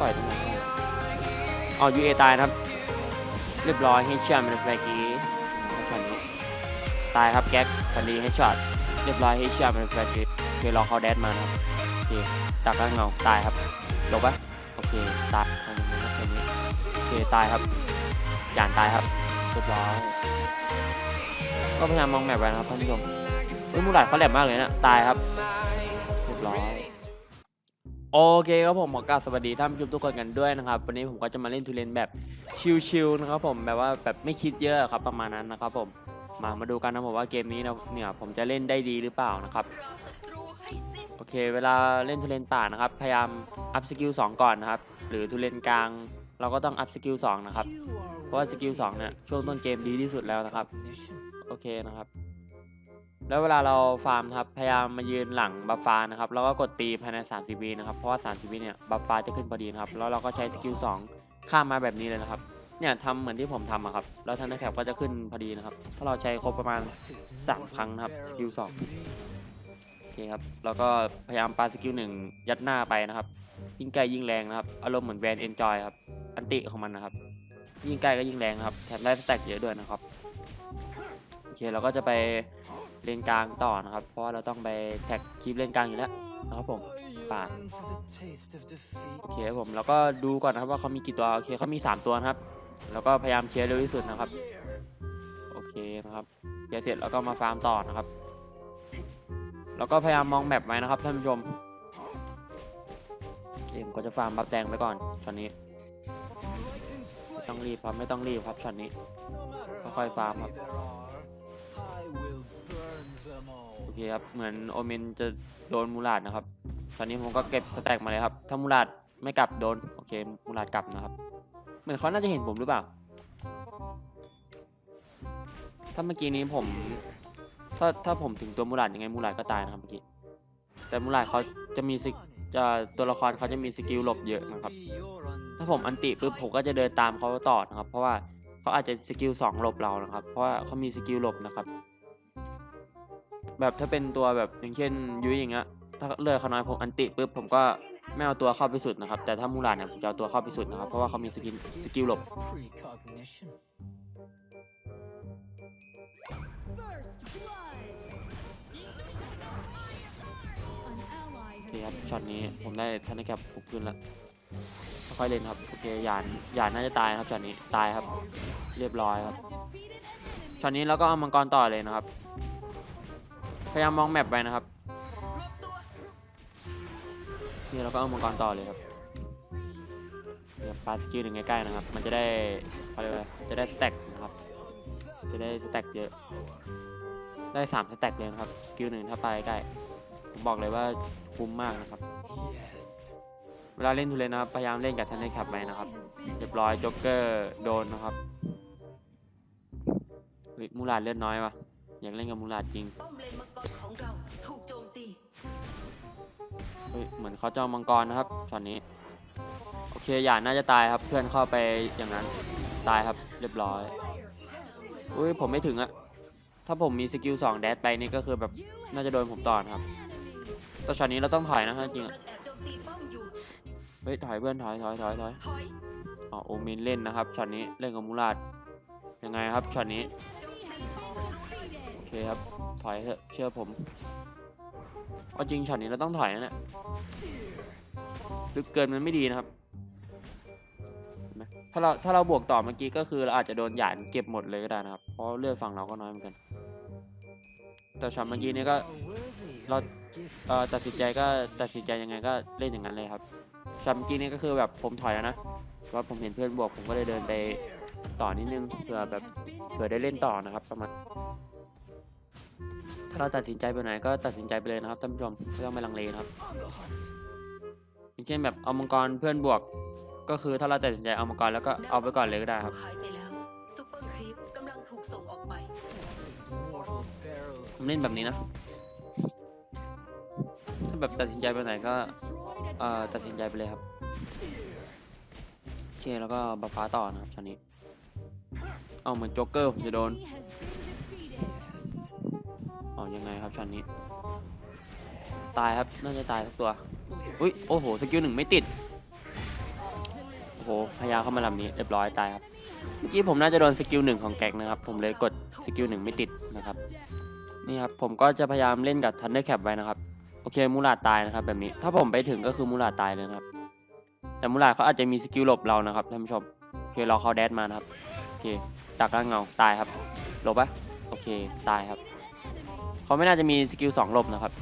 ต่อยตรงไหนอ๋อยูเอตายครับ เรียบร้อยให้ช็อตมันแฟร์กี้ช็อตนี้ตายครับแก๊กคันนี้ให้ช็อตเรียบร้อยให้ช็อตมันแฟกี้เคยรอเขาแดดมานะครับโอเคตักก็เงาตายครับลบปะโอเคตายคันนี้ครับคันนี้โอเคตายครับหยานตายครับเรียบร้อยก็พยายามมองแมปไว้นะครับท่านผู้ชมเฮ้ยมูหลาดเขาแหลมมากเลยนะตายครับเรียบร้อย โอเคครับผมขอกราบสวัสดีท่านผู้ชมทุกคนกันด้วยนะครับ วันนี้ผมก็จะมาเล่นทูเลนแบบชิลๆนะครับผมแบบว่าแบบไม่คิดเยอะครับประมาณนั้นนะครับผมมามาดูกันนะผมว่าเกมนี้เนี่ยผมจะเล่นได้ดีหรือเปล่านะครับโอเค เวลาเล่นทูเลนป่านะครับ พยายามอัพสกิล2ก่อนนะครับ หรือทูเลนกลาง เราก็ต้องอัพสกิล2นะครับเพราะว่าสกิล2เนี่ยช่วงต้นเกมดีที่สุดแล้วนะครับโอเคนะครับ แล้วเวลาเราฟาร์มครับพยายามมายืนหลังบัฟฟ้านะครับแล้วก็กดตีภายใน 30วินะครับเพราะว่า 30วิเนี่ยบัฟฟ้าจะขึ้นพอดีนะครับแล้วเราก็ใช้สกิล2ข้ามมาแบบนี้เลยนะครับเนี่ยทำเหมือนที่ผมทำอะครับแล้วทันแคปก็จะขึ้นพอดีนะครับถ้าเราใช้ครบประมาณ 3 ครั้งนะครับสกิล2โอเคครับแล้วก็พยายามปาสกิลหนึ่งยัดหน้าไปนะครับยิ่งไกลยิ่งแรงนะครับอารมณ์เหมือนแวนเอนจอยครับอันติของมันนะครับยิ่งใกล้ก็ยิ่งแรงครับแถมได้สแต็กเยอะด้วยนะครับโอเคเราก็จะไป เลนกลางต่อนะครับ เพราะเราต้องไปแท็กคลิปเลนกลางอยู่แล้วนะครับผมป่าดโอเคครับผมแล้วก็ดูก่อนนะครับว่าเขามีกี่ตัวโอเคเขามี 3 ตัวนะครับ แล้วก็พยายามเคลียร์เร็วที่สุดนะครับโอเคนะครับเคลียร์เสร็จแล้วก็มาฟาร์มต่อนะครับ แล้วก็พยายามมองแมปไว้นะครับท่านผู้ชมเคผมก็จะฟาร์มบัฟแดงไปก่อนช็อตนี้ไม่ต้องรีบครับไม่ต้องรีบครับช็อตนี้ค่อยๆฟาร์มครับ โอเคครับ เหมือนโอเมนจะโดนมูลาดนะครับ ตอนนี้ผมก็เก็บสแต็กมาเลยครับ ถ้ามูลาดไม่กลับโดน โอเค มูลาดกลับนะครับ เหมือนเขาน่าจะเห็นผมหรือเปล่า ถ้าเมื่อกี้นี้ผม ถ้าถ้าผมถึงตัวมูลาดยังไงมูลาดก็ตายนะครับเมื่อกี้ แต่มูลาดเขาจะมีสกจะตัวละครเขาจะมีสกิลหลบเยอะนะครับ ถ้าผมอันติปุ๊บผมก็จะเดินตามเขาต่อนะครับ เพราะว่าเขาอาจจะสกิลสองหลบเรานะครับ เพราะว่าเขามีสกิลหลบนะครับ แบบถ้าเป็นตัวแบบอย่างเช่นยุ้ยอย่างเงี้ยถ้าเลือดเขาน้อยผมอันติปุ๊บผมก็ไม่เอาตัวเข้าไปสุดนะครับ แต่ถ้ามูลาดเนี่ยผมจะเอาตัวเข้าไปสุดนะครับ เพราะว่าเขามีสกิลสกิลหลบโอเคครับช็อตนี้ผมได้ทันได้แคปขึ้นแล้วค่อยเล่นครับโอเคหยานหยานน่าจะตายครับช็อตนี้ตายครับ เรียบร้อยครับช็อตนี้เราก็เอามังกรต่อเลยนะครับ พยายามมองแมปไปนะครับนี่เราก็เอามังกรต่อเลยครับเดี๋ยวปาสกิลหนึ่งใกล้ๆนะครับ มันจะได้เขาเรียกว่าจะได้สแต็กนะครับ จะได้สแต็กเยอะ ได้สามสแต็กเลยนะครับสกิลหนึ่งถ้าไปใกล้ผมบอกเลยว่าคุ้มมากนะครับ เวลาเล่นทูเลนนะครับพยายามเล่นกับทันได้ขับไปนะครับ เรียบร้อยจ็อกเกอร์โดนนะครับเฮ้ยมูลาดเลือดน้อยวะ อยากเล่นกับมูลาดจริง ป้อมเลนมังกรของเราถูกโจมตีเฮ้ยเหมือนเขาจะเอามังกรนะครับช็อตนี้ โอเคหยาดน่าจะตายครับเพื่อนเข้าไปอย่างนั้นตายครับเรียบร้อยอุ้ยผมไม่ถึงอะถ้าผมมีสกิลสองแดดไปนี่ก็คือแบบน่าจะโดนผมต่อนะครับแต่ช็อตนี้เราต้องถอยนะจริงๆอะแอบโจมตีป้อมอยู่เฮ้ยถอยเพื่อนถอยถอยถอยถอยถอยอ๋อโอเมนเล่นนะครับช็อตนี้เล่นกับมูลาดยังไงครับช็อตนี้โอเคครับ ถอยเถอะ เชื่อผมเอาจริงช็อตนี้เราต้องถอยนะเนี่ยลึกเกินมันไม่ดีนะครับเห็นไหมถ้าเราถ้าเราบวกต่อเมื่อกี้ก็คือเราอาจจะโดนหยานเก็บหมดเลยก็ได้นะครับ เพราะเลือดฝั่งเราก็น้อยเหมือนกัน แต่ช็อตเมื่อกี้นี้ก็เราเอ่อตัดสินใจก็ตัดสินใจยังไงก็เล่นอย่างนั้นเลยครับช็อตเมื่อกี้นี้ก็คือแบบผมถอยแล้วนะว่าผมเห็นเพื่อนบวกผมก็เลยเดินไปต่อนิดนึงเผื่อแบบเผื่อได้เล่นต่อนะครับประมาณ ถ้าเราตัดสินใจไปไหนก็ตัดสินใจไปเลยนะครับท่านผู้ชมไม่ต้องไปลังเลนะครับอย่างเช่นแบบเอามังกรเพื่อนบวก ก็คือถ้าเราตัดสินใจเอามังกรแล้วก็เอาไปก่อนเลยก็ได้ครับเปอร์ครีปกำลังถูกส่งออกไปผมเล่นแบบนี้นะ ถ้าแบบตัดสินใจไปไหนก็เอ่อตัดสินใจไปเลยครับโอเคแล้วก็บัฟฟ้าต่อนะครับช็อตนี้ เอาเหมือนโจ๊กเกอร์ผมจะโดน ยังไงครับช็อตนี้ ตายครับน่าจะตายสักตัวอุ้ยโอ้โหสกิลหนึ่งไม่ติดโอ้โหพยาเข้ามาลำนี้เรียบร้อยตายครับเมื่อกี้ผมน่าจะโดนสกิลหนึ่งของแก๊กนะครับ ผมเลยกดสกิลหนึ่งไม่ติดนะครับนี่ครับผมก็จะพยายามเล่นกับทันเดอร์แคปไว้นะครับโอเคมูลาตายนะครับแบบนี้ถ้าผมไปถึงก็คือมูลาตายเลยนะครับ แต่มูลาเขาอาจจะมีสกิลหลบเรานะครับท่านผู้ชมโอเครอเขาแดดมานะครับโอเคดักล่างเงาตายครับหลบปะโอเคตายครับ เขาไม่น่าจะมีสกิลสองหลบนะครับ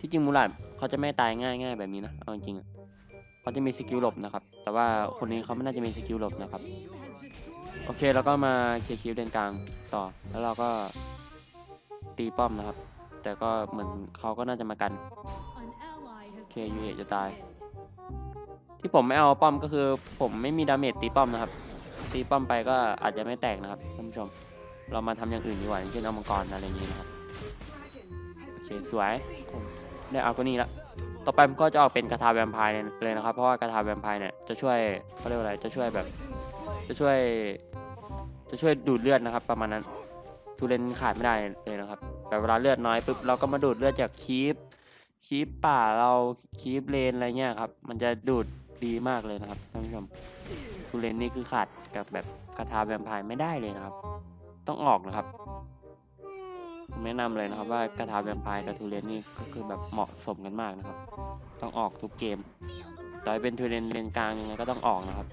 ที่จริงมูลาดเขาจะไม่ตายง่ายๆแบบนี้นะ เอาจริงๆเขาจะมีสกิลหลบนะครับ แต่ว่าคนนี้เขาไม่น่าจะมีสกิลหลบนะครับ โอเคแล้วก็มาเคลียร์คิวเลนกลางต่อ แล้วเราก็ตีป้อมนะครับ แต่ก็เหมือนเขาก็น่าจะมากัน โอเคยูเอจะตาย ที่ผมไม่เอาป้อมก็คือผมไม่มีดาเมจตีป้อมนะครับ ตีป้อมไปก็อาจจะไม่แตกนะครับท่านผู้ชม เรามาทำอย่างอื่นดีกว่าอย่างเช่นเอามังกรอะไรอย่างนี้นะครับโอเคสวยได้เอาก็นี่ละต่อไปผมก็จะออกเป็นกระทาแวมไพร์เลยนะครับ เพราะว่ากระทาแวมไพร์เนี่ยจะช่วยเขาเรียกว่าอะไรจะช่วยแบบ จะช่วย จะช่วยดูดเลือดนะครับ ประมาณนั้นทูเลนขาดไม่ได้เลยนะครับแบบเวลาเลือดน้อยปุ๊บเราก็มาดูดเลือดจากคีปคีปป่าเราคีปเลนอะไรเงี้ยครับ มันจะดูดดีมากเลยนะครับท่านผู้ชมทูเลนนี่คือขาดกับแบบกระทาแวมไพร์ไม่ได้เลยนะครับ ต้องออกนะครับผมแนะนำเลยนะครับว่ากระทาแวมไพร์กับทูเลนนี่ก็คือแบบเหมาะสมกันมากนะครับ ต้องออกทุกเกมต่อให้เป็นทูเลนเลนกลางยังไงก็ต้องออกนะครับ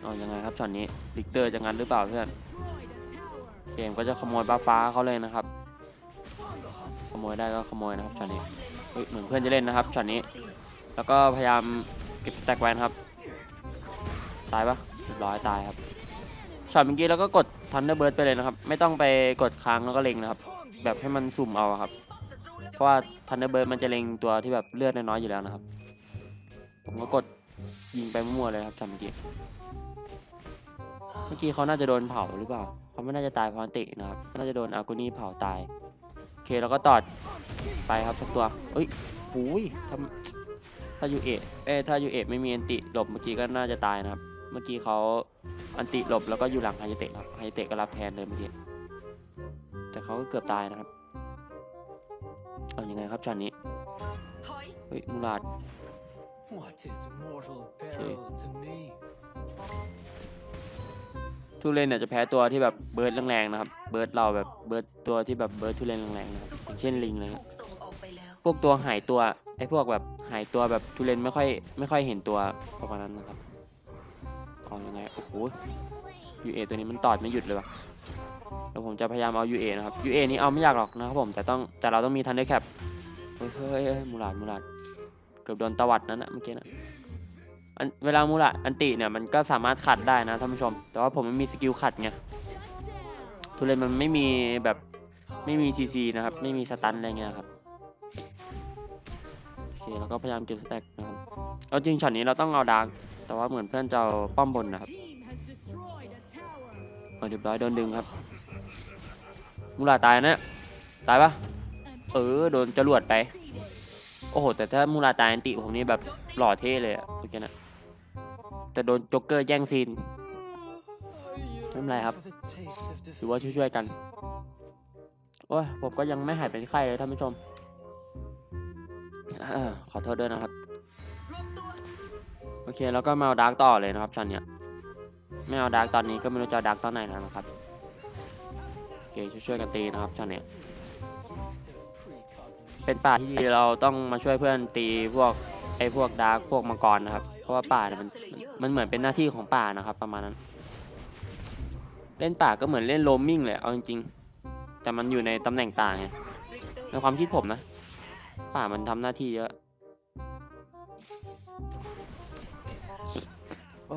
เอายังไงครับช็อตนี้ลิกเตอร์จะงันหรือเปล่าเพื่อนเกมก็จะขโมยบ้าฟ้าเขาเลยนะครับ ขโมยได้ก็ขโมยนะครับช็อตนี้เหมือนเพื่อนจะเล่นนะครับช็อตนี้ แล้วก็พยายามเก็บแตกไว้นครับ ตายปะเรียบร้อยตายครับ ช็อตเมื่อกี้เราก็กดทันเดอร์เบิร์ดไปเลยนะครับ ไม่ต้องไปกดค้างแล้วก็เล็งนะครับ แบบให้มันสุ่มเอาครับ เพราะว่าทันเดอร์เบิร์ดมันจะเล็งตัวที่แบบเลือดน้อยๆอยู่แล้วนะครับ ผมก็กดยิงไปมั่วๆเลยครับช็อตเมื่อกี้ เมื่อกี้เขาน่าจะโดนเผาหรือเปล่าเขาไม่น่าจะตายเพราะนตินะครับ น่าจะโดนอากูนี่เผาตาย โอเคเราก็ตอดไปครับสักตัวเอ้ยหูยทำถ้ายูเอะเอ้ถ้ายูเอะไม่มีอันติหลบเมื่อกี้ก็น่าจะตายนะครับ มื่อกี้เขาอันติหลบแล้วก็อยู่หลังไฮเตะครับไฮเตะก็รับแทนเลยเมื่อกี้แต่เขาก็เกือบตายนะครับ เอาอยัางไงครับช็อตนี้ถอยเฮ้ยมูลาด What is mortal peril to me? ทุเรนเนี่ยจะแพ้ตัวที่แบบเบิร์ดแรงๆนะครับ เบิร์ดเราแบบเบิร์ดตัวที่แบบเบิร์ดทุเรนแรงๆนะครับอย่างเช่นลิงอะไรเงี้ยถูกส่งออกไปแล้วพวกตัวหายตัวไอ้พวกแบบหายตัวแบบทุเรนไม่ค่อยไม่ค่อยเห็นตัวประมาณนั้นนะครับ เอายังไง โอ้โห UA ตัวนี้มันตอดไม่หยุดเลยวะเดี๋ยวผมจะพยายามเอา UA นะครับ UA นี้เอาไม่ยากหรอกนะครับผมแต่ต้องแต่เราต้องมีทันเดอร์แคปเฮ้ยเฮ้ยเฮ้ยมูลาดมูลาดเกือบโดนตวัดนั้นนะเมื่อกี้นะอันเวลามูลาดอันติเนี่ยมันก็สามารถขัดได้นะท่านผู้ชม แต่ว่าผมไม่มีสกิลขัดไงทุเรนมันไม่มีแบบไม่มีซีซีนะครับ ไม่มีสตันอะไรเงี้ยครับโอเคแล้วก็พยายามเก็บสแต็กนะครับเอาจริงช็อตนี้เราต้องเอาดาร์ก แต่ว่าเหมือนเพื่อนจะเอาป้อมบนนะครับเออเรียบร้อยโดนดึงครับมูลาตายนะตายปะเออโดนจรวดไป โอ้โห แต่ถ้ามูลาตายอันติผมนี่แบบหล่อเท่เลยอะเมื่อกี้นะแต่โดนจ็กเกอร์แย่งซีนไม่เป็นไรครับถือว่าช่วยๆกันโอ้ยผมก็ยังไม่หายเป็นไข้เลยท่านผู้ชมอ่าขอโทษด้วยนะครับ โอเคแล้วก็มาเอาดาร์กต่อเลยนะครับชันเนี้ยไม่เอาดาร์กตอนนี้ก็ไม่รู้จะดาร์กตอนไหนแล้วนะครับโอเคช่วยๆกันตีนะครับชันเนี้ยเป็นป่าที่เราต้องมาช่วยเพื่อนตีพวกไอ้พวกดาร์กพวกมังกรนะครับ เพราะว่าป่าเนี่ยมันมันเหมือนเป็นหน้าที่ของป่านะครับ ประมาณนั้น เล่นป่าก็เหมือนเล่นโรมมิ่งเลยเอาจริงๆแต่มันอยู่ในตำแหน่งต่างไงในความคิดผมนะ ป่ามันทำหน้าที่เยอะ เ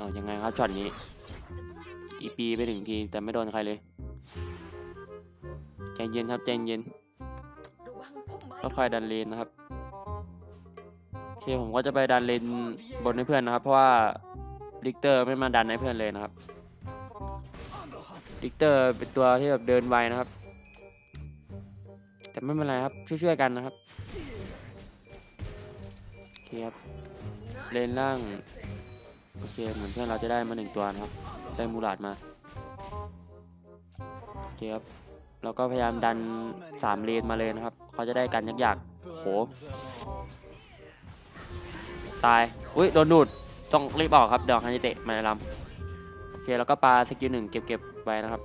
อายังไงครับช็อตนี้ อีปีไปถึงทีแต่ไม่โดนใครเลย ใจเย็นครับใจเย็นก็คอยดันเลนนะครับโอเคผมก็จะไปดันเลนบนให้เพื่อนนะครับ เพราะว่าลิกเตอร์ไม่มาดันให้เพื่อนเลยนะครับลิกเตอร์เป็นตัวที่แบบเดินไวนะครับ ไม่เป็นไรครับ ช่วยๆกันนะครับโอเคครับเลนล่างโอเคเหมือนเพื่อนเราจะได้มาหนึ่งตัวนะครับ ได้มูลาดมาโอเคครับแล้วก็พยายามดันสามเลนมาเลยนะครับเขาจะได้กันยากๆโหตายอุ้ยโดนดูดต้องรีบออกครับดอกฮันจิเตะมาลำโอเคแล้วก็ปาสกิลหนึ่งเก็บเก็บไว้นะครับ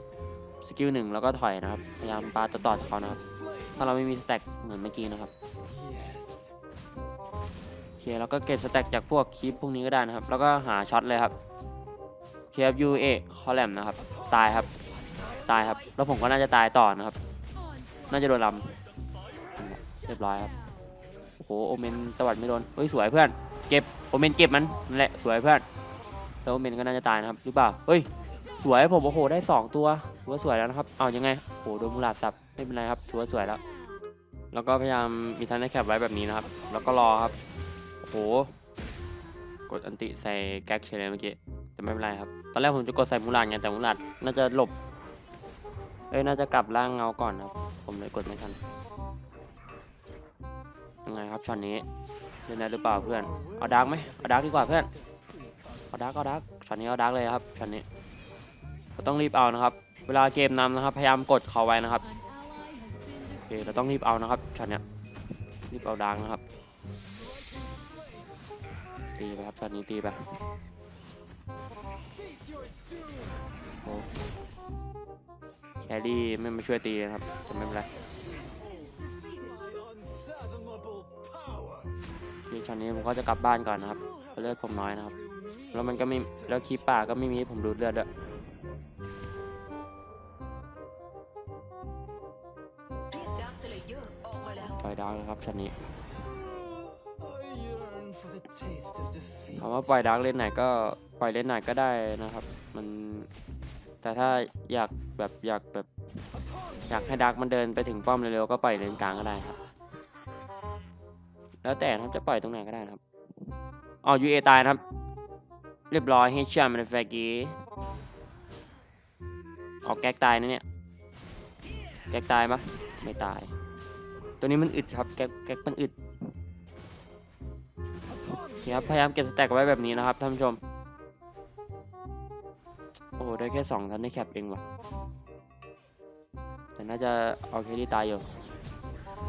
สกิลหนึ่งแล้วก็ถอยนะครับ พยายามปาต่อต่อเขานะครับ ถ้าเราไม่มีสแต็กเหมือนเมื่อกี้นะครับโอเคแล้วก็เก็บสแต็กจากพวกคลิปพวกนี้ก็ได้นะครับ แล้วก็หาช็อตเลยครับเคฟยูเอคอลแลมนะครับ ตายครับ ตายครับ แล้วผมก็น่าจะตายต่อนะครับ น่าจะโดนลำเรียบร้อยครับโอ้โหโอเมนตวัดไม่โดนเฮ้ยสวยเพื่อน เก็บโอเมนเก็บมันนั่นแหละสวยเพื่อนแล้วโอเมนก็น่าจะตายนะครับหรือเปล่าเฮ้ยสวยผมโอ้โหได้สองตัวถือว่าสวยแล้วนะครับ เอายังไงโอ้โหโดนมูลาดสับไม่เป็นไรครับถือว่าสวยแล้ว แล้วก็พยายามมีทันได้แคปไว้แบบนี้นะครับ แล้วก็รอครับโอ้โหกดอันติใส่แก๊กเฉยเลยเมื่อกี้แต่ไม่เป็นไรครับ ตอนแรกผมจะกดใส่มูลาดไงแต่มูลาดน่าจะหลบ เอ้ยน่าจะกลับร่างเงาก่อนครับ ผมเลยกดไม่ทันยังไงครับช็อตนี้เล่นได้หรือเปล่าเพื่อนเอาดาร์กไหมเอาดาร์กดีกว่าเพื่อนเอาดาร์กเอาดาร์กช็อตนี้เอาดาร์กเลยครับช็อตนี้เราต้องรีบเอานะครับ เวลาเกมนำนะครับ พยายามกดเขาไว้นะครับ เคเราต้องรีบเอานะครับช็อตเนี้ยรีบเอาดาร์กนะครับ ตีไปครับช็อตนี้ตีไปโอ้แครี่ไม่มาช่วยตีนะครับแต่ไม่เป็นไรคือช็อตนี้ผมก็จะกลับบ้านก่อนนะครับเพราะเลือดผมน้อยนะครับ แล้วมันก็ไม่แล้วคีป่าก็ไม่มีผมดูดเลือดด้วย ร์กเลยครับช็อตนี้ถามว่าปล่อยดาร์กเล่นไหนก็ปล่อยเล่นไหนก็ได้นะครับ มัน แต่ถ้าอยากแบบอยากแบบอยากให้ดาร์กมันเดินไปถึงป้อมเร็วๆก็ปล่อยเลนกลางก็ได้ครับ แล้วแต่ครับจะปล่อยตรงไหนก็ได้นะครับอ๋อยูเอตายครับ เรียบร้อยเฮชชัมมันแฟกี้ออกแก๊กตายนะเนี่ย แก๊กตายปะไม่ตาย ตัวนี้มันอึดครับแก๊กแก๊กมันอึดโอเคครับพยายามเก็บสแต็กไว้แบบนี้นะครับท่านผู้ชม โอ้โหได้แค่สองทันได้แคปเองว่ะแต่น่าจะเอาแค่ที่ตายอยู่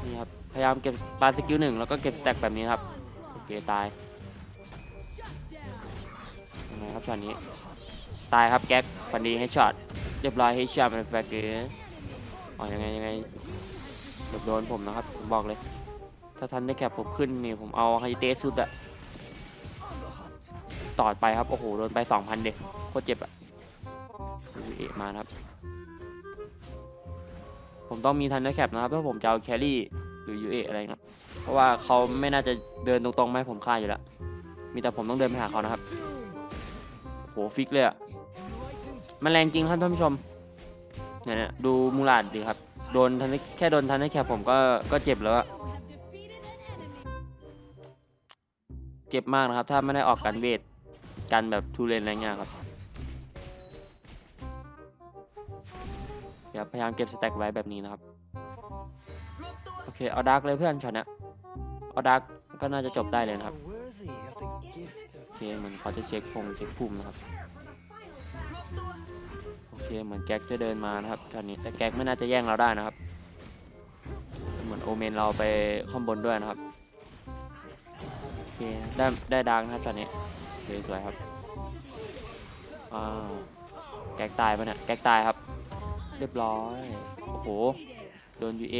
นี่ครับพยายามเก็บปลาสกิลหนึ่งแล้วก็เก็บสแต็กแบบนี้ครับโอเคตายยังไงครับช็อตนี้ ตายครับแก๊กฟันดีให้ช็อตเรียบร้อยให้ช็อตเป็นแฟกเกอร์อ๋อยังไงยังไง กือบโดนผมนะครับ ผมบอกเลย ถ้าทันได้แคปผมขึ้นนี่ผมเอาไฮเตสุดอะตอดไปครับ โอ้โห โดนไปสองพันเด็กโคตรเจ็บอะยูเอมาครับ ผมต้องมีทันได้แคปนะครับ ถ้าผมจะเอาแครี่หรือยูเออะไรนะเพราะว่าเขาไม่น่าจะเดินตรงๆไม่ให้ผมฆ่าอยู่แล้ว มีแต่ผมต้องเดินไปหาเขานะครับ โหฟิกเลยอะมันแรงจริงครับท่านผู้ชมเนี่ยดูมูลาดดีครับ โดนทันแค่โดนทันได้แคปผมก็ก็เจ็บแล้วอะเจ็บมากนะครับ ถ้าไม่ได้ออกกันเวทกันแบบทูเลนอะไรเงี้ยครับเดี๋ยวพยายามเก็บสแต็กไว้แบบนี้นะครับ โอเค เอาดาร์กเลยเพื่อนช็อตนี้ยเอาดาร์กก็น่าจะจบได้เลยนะครับโอเคเหมือนเขาจะเช็คพงเช็คภูมินะครับ เคเหมือนแก๊กจะเดินมานะครับตอนนี้แต่แก๊กไม่น่าจะแย่งเราได้นะครับ เหมือนโอเมนเราไปข้างบนด้วยนะครับโอเคได้ได้ดาร์กนะครับตอนนี้โอเคสวยครับอ้าวแก๊กตายปะเนี่ยแก๊กตายครับ เรียบร้อยโอ้โหโดนยูเอ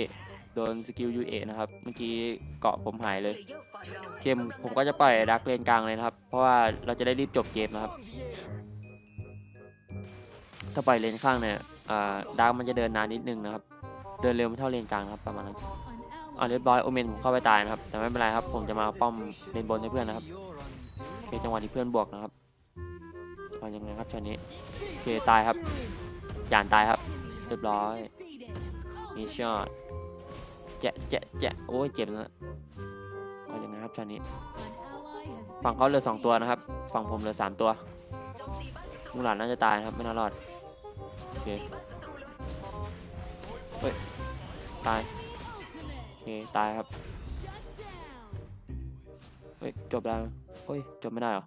โดนสกิลยูเอนะครับ เมื่อกี้เกาะผมหายเลยเลเยอร์ฝ่ายเราเกมผมก็จะปล่อยดักเลนกลางเลยนะครับ เพราะว่าเราจะได้รีบจบเกมนะครับ ถ้าปล่อยเลนข้างเนี่ยอ่าดักมันจะเดินนานนิดนึงนะครับ เดินเร็วไม่เท่าเลนกลางครับประมาณนั้นอ่าเรียบร้อยโอเมนผมเข้าไปตายนะครับ แต่ไม่เป็นไรครับ ผมจะมาป้อมเลนบนให้เพื่อนนะครับโอเคจังหวะนี้เพื่อนบวกนะครับเอายังไงครับช็อตนี้โอเคตายครับหยานตายครับ เรียบร้อยมีช็อตแจะแจะแจะโอ้ยเจ็บนะเอายังไงครับช็อตนี้ฝั่งเขาเหลือสองตัวนะครับ ฝั่งผมเหลือสามตัวมตีบ้านศัตรูหลานน่าจะตายนะครับไม่น่ารอด โจมตีบ้านศัตรูเลยตาย โอเค ตายครับ เฮ้ย จบแล้วเฮ้ย จบไม่ได้เหรอ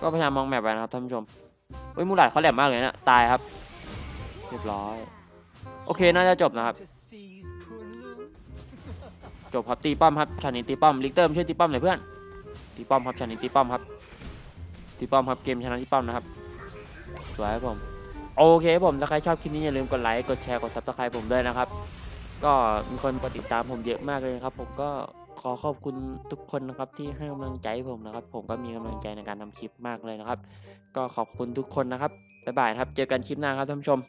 ก็พยายามมองแมปไว้นะครับท่านผู้ชม เฮ้ย มูหลาดเขาแหลมมากเลยนะ ตายครับ เรียบร้อย โอเค น่าจะจบนะครับ จบครับ ตีป้อมครับช็อตนี้ตีป้อม ลิกเตอร์มช่วยตีป้อมหน่อยเพื่อน ตีป้อมครับช็อตนี้ตีป้อมครับ ที่ป้อมครับเกมชนะที่ป้อมนะครับสวยครับผมโอเคผมถ้าใครชอบคลิปนี้อย่าลืมกดไลค์กดแชร์กดซับสไครต์ผมด้วยนะครับ ก็มีคนกดติดตามผมเยอะมากเลยครับ ผมก็ขอขอบคุณทุกคนนะครับที่ให้กำลังใจผมนะครับ ผมก็มีกำลังใจในการทำคลิปมากเลยนะครับ ก็ขอบคุณทุกคนนะครับบ๊ายบายครับ เจอกันคลิปหน้าครับท่านผู้ชม